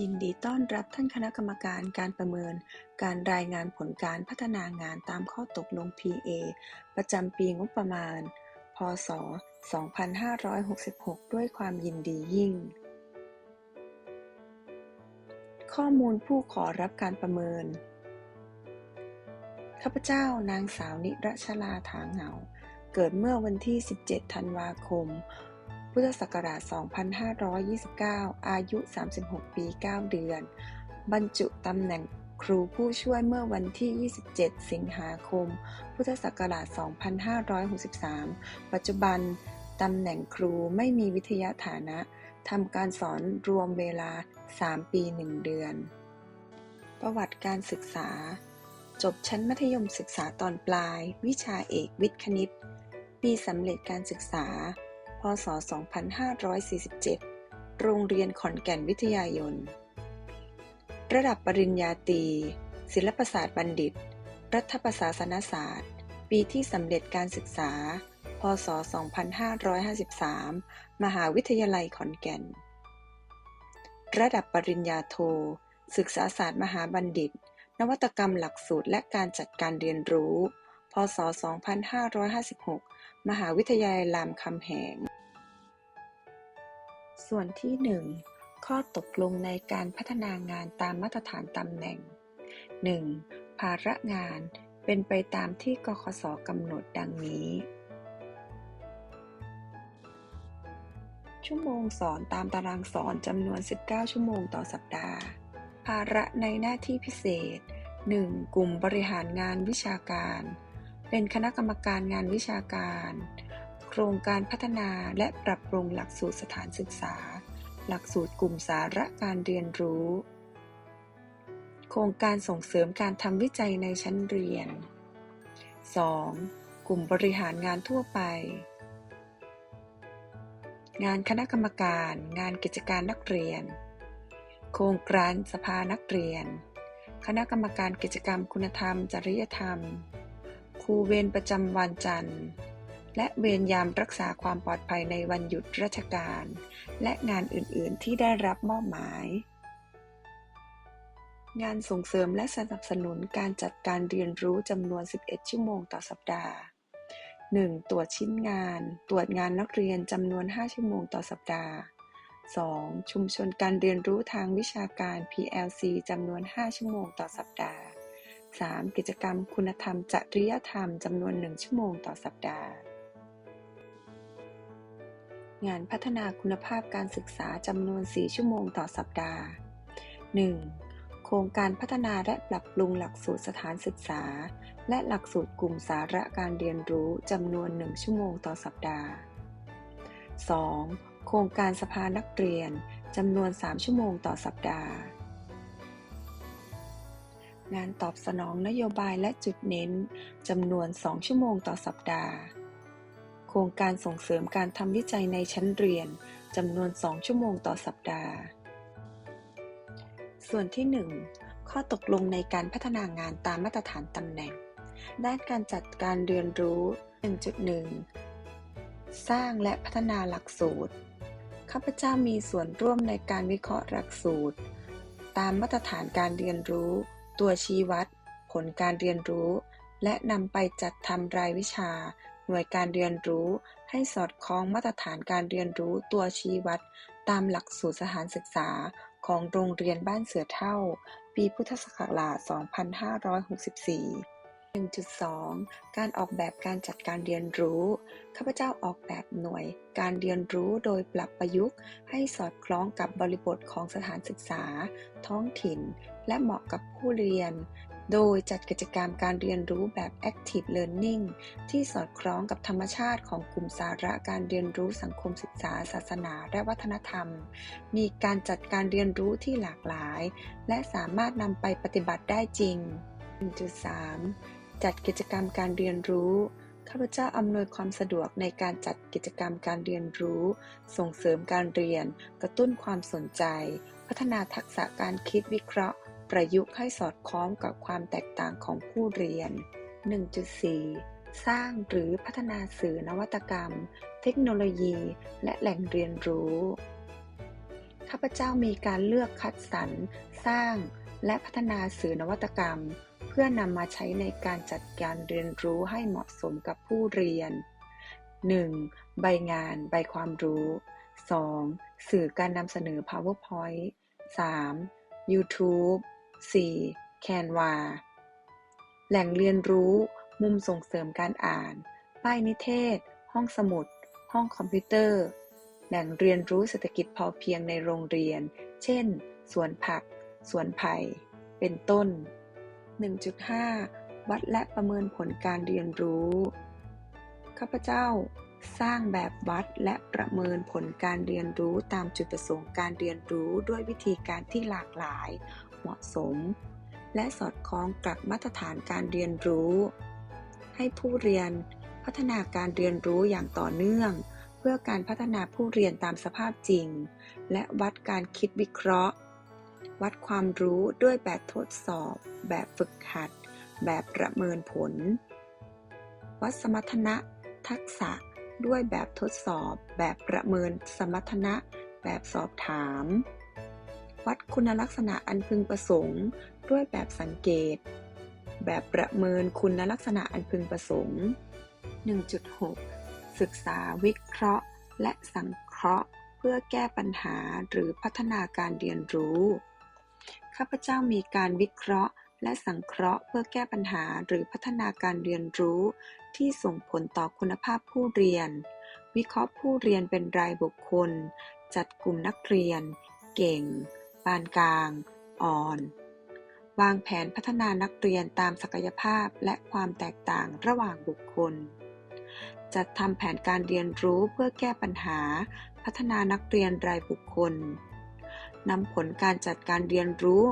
ยินดีต้อนรับท่านคณะกรรมการการประเมิน การรายงานผลการพัฒนางานตามข้อตกลง PA ประจำปีงบประมาณ พศ 2566 ด้วยความยินดียิ่ง ข้อมูลผู้ขอรับการประเมิน ข้าพเจ้านางสาวนิรชลาถางเหงา เกิดเมื่อวันที่ 17 ธันวาคม พุทธศักราช 2529 อายุ 36 ปี 9 เดือน บรรจุตำแหน่งครูผู้ช่วยเมื่อวันที่ 27 สิงหาคม พุทธศักราช 2563 ปัจจุบันตำแหน่งครูไม่มีวิทยาฐานะทำการสอนรวมเวลา 3 ปี 1 เดือน ประวัติการศึกษา จบชั้นมัธยมศึกษาตอนปลาย วิชาเอกวิทย์คณิต ปีสำเร็จการศึกษา ศ 2547 โรงเรียนขอนแก่นวิทยายน ระดับปริญญาตรีศิลปศาสตร์บัณฑิต รัฐประศาสนศาสตร์ ปีที่สำเร็จการศึกษา พศ 2553 มหาวิทยาลัยขอนแก่น ระดับปริญญาโท ศึกษาศาสตร์มหาบัณฑิต นวัตกรรมหลักสูตรและการจัดการเรียนรู้ พศ 2556 มหาวิทยาลัยรามคำแหง ส่วนที่ 1 ข้อตกลงในการพัฒนางานตามมาตรฐานตำแหน่ง 1. ภาระงานเป็นไปตามที่กคสกำหนดดังนี้ ชั่วโมงสอนตามตารางสอนจำนวน 19 ชั่วโมงต่อสัปดาห์ ภาระในหน้าที่พิเศษ 1. กลุ่มบริหารงานวิชาการ เป็นคณะกรรมการงานวิชาการ โครงการพัฒนาและปรับปรุงหลักสูตรสถานศึกษา หลักสูตรกลุ่มสาระการเรียนรู้ โครงการส่งเสริมการทำวิจัยในชั้นเรียน 2. กลุ่มบริหารงานทั่วไป งานคณะกรรมการ งานกิจการนักเรียน โครงการสภานักเรียน คณะกรรมการกิจกรรมคุณธรรม จริยธรรม ครูเวรประจำวันจันทร์ และเวรยามรักษาความปลอดภัยในวันหยุดราชการ และงานอื่นๆที่ได้รับมอบหมาย งานส่งเสริมและสนับสนุนการจัดการเรียนรู้จำนวน 11 ชั่วโมงต่อสัปดาห์ 1. ตรวจชิ้นงาน ตรวจงานนักเรียนจำนวน 5 ชั่วโมงต่อสัปดาห์ 2. ชุมชนการเรียนรู้ทางวิชาการ PLC จำนวน 5 ชั่วโมงต่อสัปดาห์ 3. กิจกรรมคุณธรรมจริยธรรมจำนวน 1 ชั่วโมงต่อสัปดาห์ งานพัฒนาคุณภาพการศึกษาจำนวน 4 ชั่วโมงต่อสัปดาห์ 1. โครงการพัฒนาและปรับปรุงหลักสูตรสถานศึกษา และหลักสูตรกลุ่มสาระการเรียนรู้จำนวน 1 ชั่วโมงต่อสัปดาห์ 2. โครงการสภานักเรียนจำนวน 3 ชั่วโมงต่อสัปดาห์ งานตอบสนองนโยบายและจุดเน้นจำนวน 2 ชั่วโมงต่อสัปดาห์ โครงการส่งเสริมการทำวิจัยในชั้นเรียนจำนวน 2 ชั่วโมงต่อสัปดาห์ ส่วนที่ 1 ข้อตกลงในการพัฒนางานตามมาตรฐานตำแหน่ง ด้านการจัดการเรียนรู้ 1.1 สร้างและพัฒนาหลักสูตร ข้าพเจ้ามีส่วนร่วมในการวิเคราะห์หลักสูตร ตามมาตรฐานการเรียนรู้ ตัวชี้วัด ผลการเรียนรู้ และนำไปจัดทำรายวิชา หน่วยการเรียนรู้ ให้สอดคล้องมาตรฐานการเรียนรู้ตัวชี้วัด ตามหลักสูตรสถานศึกษาของโรงเรียนบ้านเสือเท่า ปีพุทธศักราช 2564 1.2 การออกแบบการจัดการเรียนรู้ ข้าพเจ้าออกแบบหน่วย การเรียนรู้โดยปรับประยุกต์ ให้สอดคล้องกับบริบทของสถานศึกษา ท้องถิ่น และเหมาะกับผู้เรียน โดยจัดกิจกรรมการเรียนรู้แบบ Active Learning ที่สอดคล้องกับธรรมชาติของกลุ่มสาระการเรียนรู้สังคมศึกษา ศาสนา และวัฒนธรรม มีการจัดการเรียนรู้ที่หลากหลาย และสามารถนำไปปฏิบัติได้จริง 1.3 จัดกิจกรรมการเรียนรู้ ข้าพเจ้าอำนวยความสะดวกในการจัดกิจกรรมการเรียนรู้ ส่งเสริมการเรียน กระตุ้นความสนใจ พัฒนาทักษะการคิดวิเคราะห์ ประยุกต์ให้สอดคล้องกับความแตกต่างของผู้เรียน 1.4 สร้างหรือพัฒนาสื่อนวัตกรรม เทคโนโลยี และแหล่งเรียนรู้ ข้าข้าพเจ้ามีการเลือกคัดสรร สร้าง และพัฒนาสื่อนวัตกรรม พื่อนำมาใช้ในการจัดการเรียนรู้ให้เหมาะสมกับผู้เรียน 1. ใบงาน ใบความรู้ 2. สื่อการนำเสนอ PowerPoint 3. YouTube 4. Canva แหล่งเรียนรู้ มุมส่งเสริมการอ่าน ป้ายนิเทศ ห้องสมุด ห้องคอมพิวเตอร์ แหล่งเรียนรู้เศรษฐกิจพอเพียงในโรงเรียน เช่น สวนผัก สวนไผ่ เป็นต้น 1.5 วัดและประเมินผลการเรียนรู้ ข้าพเจ้าสร้างแบบวัดและประเมินผลการเรียนรู้ตามจุดประสงค์การเรียนรู้ด้วยวิธีการที่หลากหลาย เหมาะสม และสอดคล้องกับมาตรฐานการเรียนรู้ ให้ผู้เรียนพัฒนาการเรียนรู้อย่างต่อเนื่อง เพื่อการพัฒนาผู้เรียนตามสภาพจริง และวัดการคิดวิเคราะห์ วัดความรู้ด้วยแบบทดสอบ แบบฝึกหัด แบบประเมินผล วัดสมรรถนะทักษะด้วยแบบทดสอบ แบบประเมินสมรรถนะ แบบสอบถาม วัดคุณลักษณะอันพึงประสงค์ ด้วยแบบสังเกต แบบประเมินคุณลักษณะอันพึงประสงค์ 1.6 ศึกษาวิเคราะห์ และสังเคราะห์ เพื่อแก้ปัญหาหรือพัฒนาการเรียนรู้ ข้าพเจ้ามีการวิเคราะห์ และสังเคราะห์เพื่อแก้ปัญหาหรือพัฒนาการเรียนรู้ ที่ส่งผลต่อคุณภาพผู้เรียน วิเคราะห์ผู้เรียนเป็นรายบุคคล จัดกลุ่มนักเรียน เก่ง ปานกลาง อ่อน วางแผนพัฒนานักเรียนตามศักยภาพและความแตกต่างระหว่างบุคคล จัดทำแผนการเรียนรู้เพื่อแก้ปัญหา พัฒนานักเรียนรายบุคคล นำผลการจัดการเรียนรู้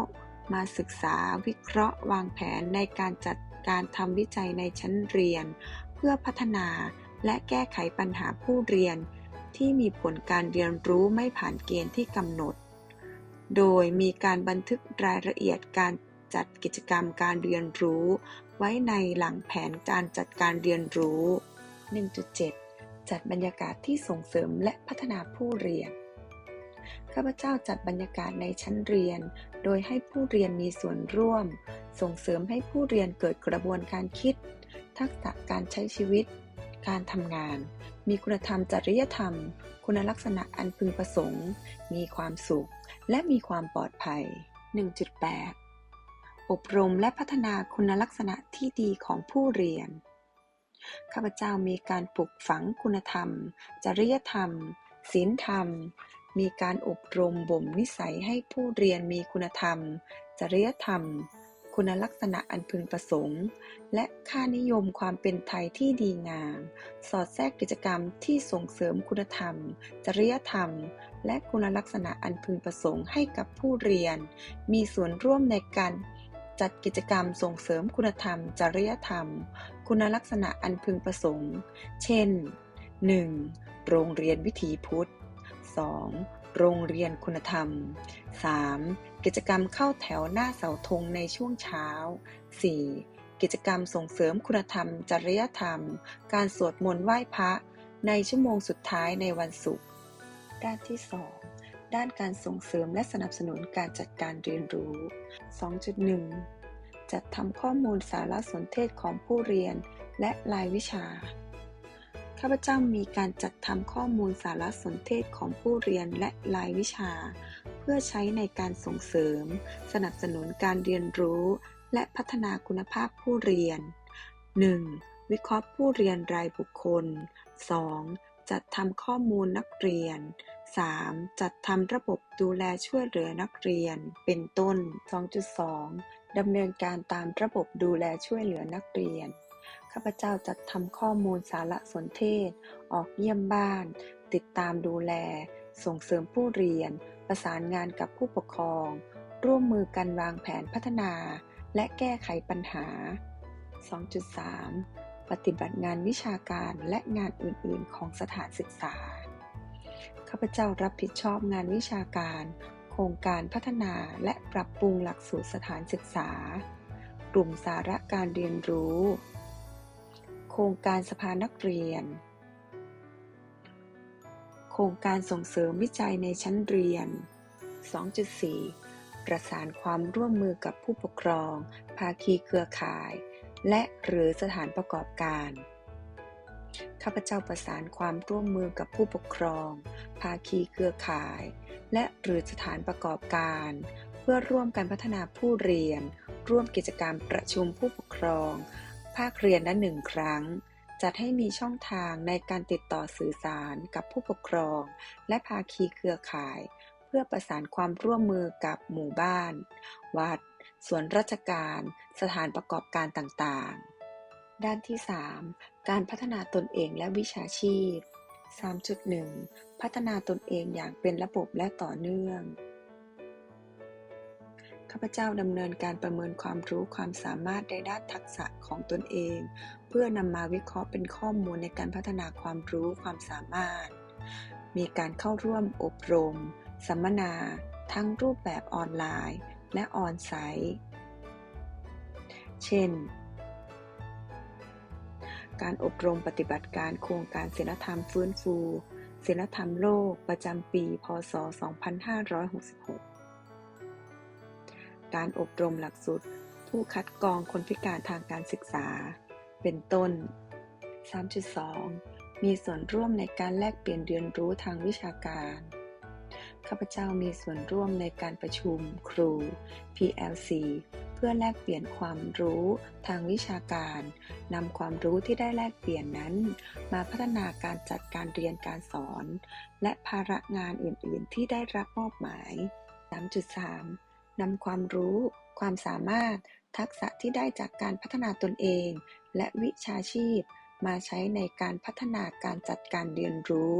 มาศึกษาวิเคราะห์ วางแผนในการจัดการทำวิจัยในชั้นเรียน เพื่อพัฒนาและแก้ไขปัญหาผู้เรียน ที่มีผลการเรียนรู้ไม่ผ่านเกณฑ์ที่กำหนด โดยมีการบันทึกรายละเอียดการจัดกิจกรรมการเรียนรู้ ไว้ในหลังแผนการจัดการเรียนรู้ 1.7 จัดบรรยากาศที่ส่งเสริมและพัฒนาผู้เรียน ข้าพเจ้าจัดบรรยากาศในชั้นเรียน โดยให้ผู้เรียนมีส่วนร่วม ส่งเสริมให้ผู้เรียนเกิดกระบวนการคิด ทักษะการใช้ชีวิต การทำงาน มีคุณธรรมจริยธรรม คุณลักษณะอันพึงประสงค์ มีความสุข และมีความปลอดภัย 1.8 อบรมและพัฒนาคุณลักษณะที่ดีของผู้เรียน ข้าพเจ้ามีการปลูกฝังคุณธรรม จริยธรรมศีลธรรม มีการอบรมบ่มนิสัยให้ผู้เรียนมีคุณธรรม จริยธรรม คุณลักษณะอันพึงประสงค์ และค่านิยมความเป็นไทยที่ดีงาม สอดแทรกกิจกรรมที่ส่งเสริมคุณธรรม จริยธรรม และคุณลักษณะอันพึงประสงค์ให้กับผู้เรียน มีส่วนร่วมในการจัดกิจกรรมส่งเสริมคุณธรรม จริยธรรม คุณลักษณะอันพึงประสงค์ เช่น 1. โรงเรียนวิถีพุทธ 2. โรงเรียนคุณธรรม 3. กิจกรรมเข้าแถวหน้าเสาธงในช่วงเช้า 4. กิจกรรมส่งเสริมคุณธรรม จริยธรรม การสวดมนต์ไหว้พระ ในชั่วโมงสุดท้ายในวันศุกร์ด้านที่ 2 ด้านการส่งเสริมและสนับสนุนการจัดการเรียนรู้ 2.1 จัดทำข้อมูลสารสนเทศของผู้เรียนและรายวิชา ข้าพเจ้ามีการจัดทำข้อมูลสารสนเทศของผู้เรียนและรายวิชา เพื่อใช้ในการส่งเสริม สนับสนุนการเรียนรู้ และพัฒนาคุณภาพผู้เรียน 1. วิเคราะห์ผู้เรียนรายบุคคล 2. จัดทำข้อมูลนักเรียน 3. จัดทำระบบดูแลช่วยเหลือนักเรียน เป็นต้น 2.2 ดำเนินการตามระบบดูแลช่วยเหลือนักเรียน ข้าพเจ้าจัดทำข้อมูลสารสนเทศ ออกเยี่ยมบ้าน ติดตามดูแล ส่งเสริมผู้เรียน ประสานงานกับผู้ปกครอง ร่วมมือกันวางแผนพัฒนา และแก้ไขปัญหา 2.3 ปฏิบัติงานวิชาการและงานอื่น ๆ ของสถานศึกษา ข้าพเจ้ารับผิดชอบงานวิชาการ โครงการพัฒนาและปรับปรุงหลักสูตรสถานศึกษา กลุ่มสาระการเรียนรู้ โครงการสภานักเรียน โครงการส่งเสริมวิจัยในชั้นเรียน 2.4 ประสานความร่วมมือกับผู้ปกครอง ภาคีเครือข่าย และหรือสถานประกอบการข้าพเจ้าประสานความร่วมมือกับผู้ปกครอง ภาคีเครือข่าย และหรือสถานประกอบการ เพื่อร่วมกันพัฒนาผู้เรียน ร่วมกิจกรรมประชุมผู้ปกครอง ภาคเรียนละหนึ่งครั้ง จัดให้มีช่องทางในการติดต่อสื่อสารกับผู้ปกครอง และภาคีเครือข่าย เพื่อประสานความร่วมมือกับหมู่บ้าน วัด ส่วนราชการ สถานประกอบการต่างๆ ด้านที่ 3 การพัฒนาตนเองและวิชาชีพ 3.1 พัฒนาตนเองอย่างเป็นระบบและต่อเนื่อง ข้าพเจ้าดำเนินการประเมินความรู้ความสามารถในด้านทักษะของตนเอง เพื่อนำมาวิเคราะห์เป็นข้อมูลในการพัฒนาความรู้ความสามารถ มีการเข้าร่วมอบรม สัมมนา ทั้งรูปแบบออนไลน์ และออนไซต์ เช่น การอบรมปฏิบัติการโครงการศีลธรรมฟื้นฟูศีลธรรมโลกประจำปี พศ 2566 การอบรมหลักสูตร ผู้คัดกรองคนพิการทางการศึกษา เป็นต้น 3.2 มีส่วนร่วมในการแลกเปลี่ยนเรียนรู้ทางวิชาการ ข้าพเจ้ามีส่วนร่วมในการประชุมครู PLC เพื่อแลกเปลี่ยนความรู้ทางวิชาการนำความรู้ที่ได้แลกเปลี่ยนนั้น มาพัฒนาการจัดการเรียนการสอน และภาระงานอื่น ๆ ที่ได้รับมอบหมาย 3.3 นำความรู้ ความสามารถ ทักษะที่ได้จากการพัฒนาตนเอง และวิชาชีพ มาใช้ในการพัฒนาการจัดการเรียนรู้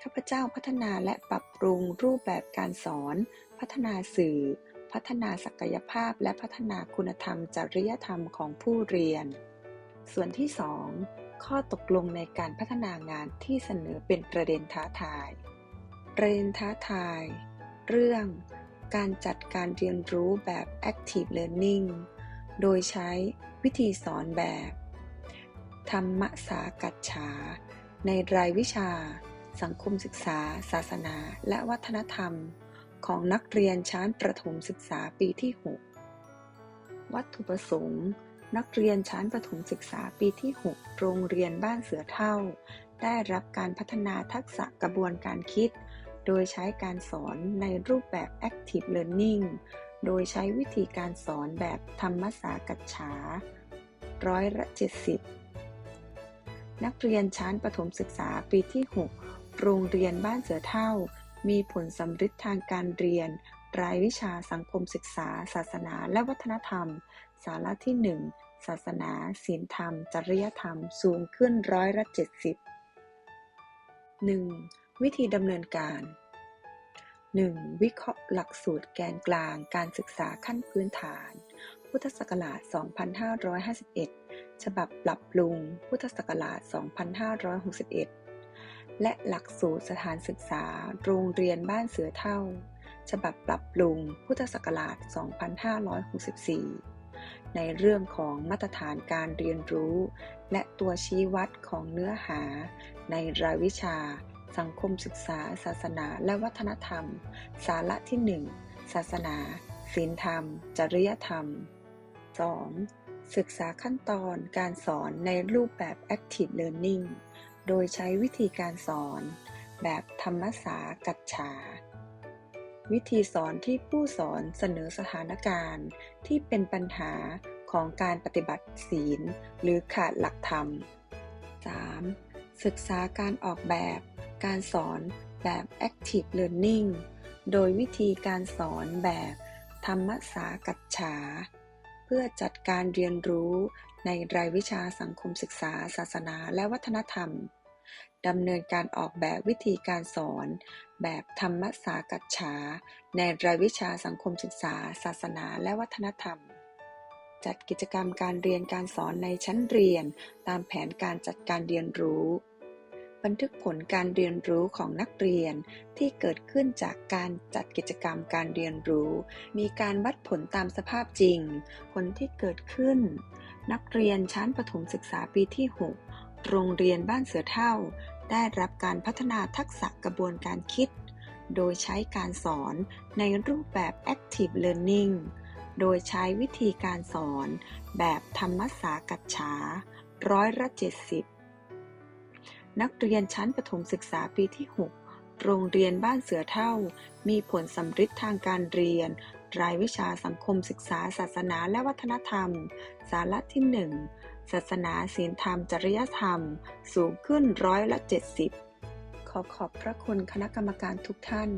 ข้าพเจ้าพัฒนาและปรับปรุงรูปแบบการสอน พัฒนาสื่อ พัฒนาศักยภาพและพัฒนาคุณธรรมจริยธรรมของผู้เรียน ส่วนที่ 2 ข้อตกลงในการพัฒนางานที่เสนอเป็นประเด็นท้าทาย ประเด็นท้าทาย เรื่อง การจัดการเรียนรู้แบบ active learning โดยใช้วิธีสอนแบบ ธรรมสากัจฉา ในรายวิชา สังคมศึกษา ศาสนา และวัฒนธรรม ของนักเรียนชั้นประถมศึกษาปีที่ 6 วัตถุประสงค์ นักเรียนชั้นประถมศึกษาปีที่ 6 โรงเรียนบ้านเสือเท่า ได้รับการพัฒนาทักษะกระบวนการคิด โดยใช้การสอนในรูปแบบ active learning โดยใช้วิธีการสอนแบบธรรมสากัจฉาร้อยละ70 นักเรียนชั้นประถมศึกษาปีที่ 6 โรงเรียนบ้านเสือเท่า มีผลสำฤทธิ์ทางการเรียน รายวิชาสังคมศึกษา ศาสนาและวัฒนธรรม สาระที่ 1 ศาสนาศีลธรรม จริยธรรม สูงขึ้นร้อยละ70 1. วิธีดำเนินการ 1. วิเคราะห์หลักสูตรแกนกลางการศึกษาขั้นพื้นฐาน พุทธศักราช 2551 ฉบับปรับปรุง พุทธศักราช 2561 และหลักสูตรสถานศึกษา โรงเรียนบ้านเสือเท่า ฉบับปรับปรุง พุทธศักราช 2564 ในเรื่องของมาตรฐานการเรียนรู้ และตัวชี้วัดของเนื้อหาในรายวิชา สังคมศึกษา ศาสนา และวัฒนธรรม สาระที่ 1 ศาสนา ศีลธรรม จริยธรรม 2. ศึกษาขั้นตอนการสอนในรูปแบบ active learning โดยใช้วิธีการสอน แบบธรรมสากัจฉา วิธีสอนที่ผู้สอนเสนอสถานการณ์ที่เป็นปัญหาของการปฏิบัติศีล หรือขาดหลักธรรม 3. ศึกษาการออกแบบ การสอนแบบ active learning โดยวิธีการสอนแบบธรรมสากัจฉา เพื่อจัดการเรียนรู้ในรายวิชาสังคมศึกษา ศาสนาและวัฒนธรรมดำเนินการออกแบบวิธีการสอน แบบธรรมสากัจฉา ในรายวิชาสังคมศึกษา ศาสนาและวัฒนธรรม จัดกิจกรรมการเรียนการสอนในชั้นเรียน ตามแผนการจัดการเรียนรู้ บันทึกผลการเรียนรู้ของนักเรียนที่เกิดขึ้นจากการจัดกิจกรรมการเรียนรู้ มีการวัดผลตามสภาพจริง ผลที่เกิดขึ้น นักเรียนชั้นประถมศึกษาปีที่ 6 โรงเรียนบ้านเสือเท่า ได้รับการพัฒนาทักษะกระบวนการคิด โดยใช้การสอนในรูปแบบ Active Learning โดยใช้วิธีการสอนแบบธรรมสากัจฉาร้อยละ70 นักเรียนชั้นประถมศึกษาปีที่ 6 โรงเรียนบ้านเสือเท่า มีผลสำฤทธิ์ทางการเรียน รายวิชาสังคมศึกษา ศาสนาและวัฒนธรรม สาระที่ 1 ศาสนาศีลธรรม จริยธรรม สูงขึ้นร้อยละ 70 ขอขอบพระคุณคณะกรรมการทุกท่าน